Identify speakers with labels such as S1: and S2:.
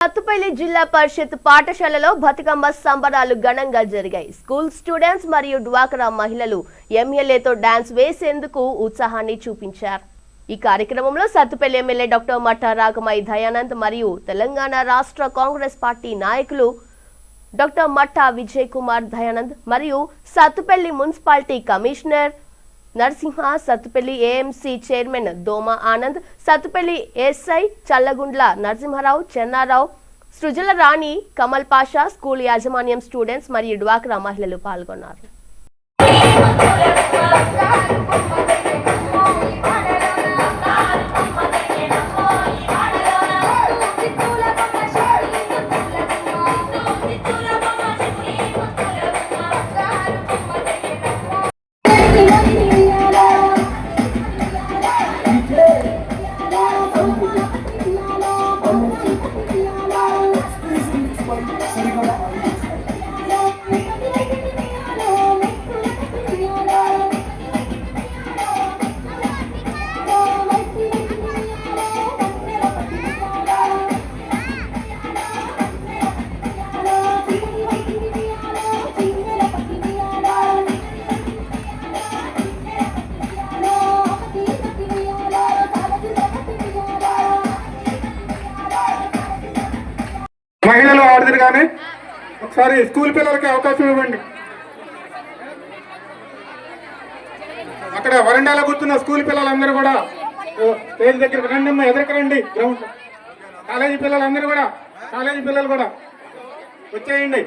S1: సత్తుపల్లి జిల్లా పరిషత్ పాఠశాలలో బతుకమ్మ సంబరాలు ఘనంగా జరిగాయి. స్కూల్ స్టూడెంట్స్ మరియు డ్వాక్రా మహిళలు ఎమ్మెల్యేతో డాన్స్ వేసేందుకు ఉత్సాహాన్ని చూపించారు. ఈ కార్యక్రమంలో సత్తుపల్లి ఎమ్మెల్యే డాక్టర్ మఠా రాగమై దయానంద్ మరియు తెలంగాణ రాష్ట్ర కాంగ్రెస్ పార్టీ నాయకులు డాక్టర్ మఠా విజయ్ కుమార్ దయానంద్ మరియు Sathupalli municipality commissioner Narasimha Sathupalli AMC chairman Doma Anand Sathupalli SI Challagundla Narasimharao Chennarao Srujala Rani Kamal Pasha school యాజమాన్యం స్టూడెంట్స్ మరియు డ్వాక్రా మహిళలు పాల్గొన్నారు.
S2: మహిళలు ఆడదురు కానీ ఒకసారి స్కూల్ పిల్లలకి అవకాశం ఇవ్వండి. అక్కడ వరండాలో కూర్చున్న స్కూల్ పిల్లలందరూ కూడా పేరు దగ్గర రండి అమ్మా ఎదురుకు రండి గ్రౌండ్ కాలేజీ పిల్లలందరూ కూడా కాలేజీ పిల్లలు కూడా వచ్చేయండి.